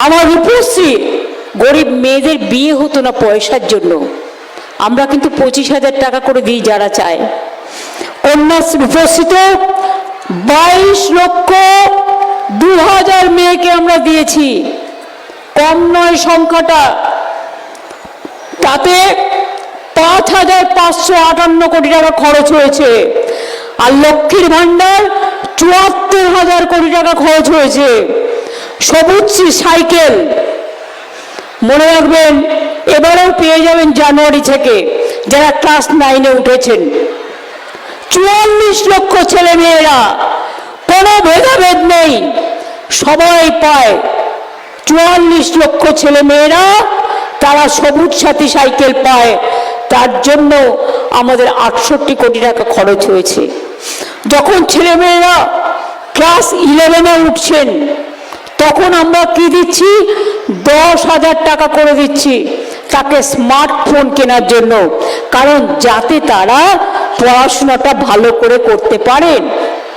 আমার রূপশ্রী গরিব মেয়েদের বিয়ে হতো না পয়সার জন্য। আমরা কিন্তু পঁচিশ হাজার টাকা করে দিই যারা চায়। কন্যা রূপশ্রীতে বাইশ লক্ষ দু হাজার মেয়েকে আমরা দিয়েছি। কম নয় সংখ্যাটা। তাতে পাঁচ হাজার পাঁচশো আটান্ন কোটি টাকা খরচ হয়েছে। আর লক্ষ্মীর ভাণ্ডার চুয়াত্তর হাজার কোটি টাকা খরচ হয়েছে। সবুজ সাইকেল। মনে রাখবেন, এবারেও পেয়ে যাবেন জানুয়ারি থেকে যারা ক্লাস নাইনে উঠেছেন। চুয়াল্লিশ লক্ষ ছেলে মেয়েরা কোনো ভেদাভেদ নেই, সবাই পায়। চুয়াল্লিশ লক্ষ ছেলে মেয়েরা তারা সবুজ সাথী সাইকেল পায়। তার জন্য আমাদের আটষট্টি কোটি টাকা খরচ হয়েছে। যখন ছেলেমেয়েরা ক্লাস ইলেভেনে উঠছেন তখন আমরা কি দিচ্ছি? দশ হাজার টাকা করে দিচ্ছি তাকে স্মার্টফোন কেনার জন্য। কারণ যাতে তারা পড়াশোনাটা ভালো করে করতে পারেন।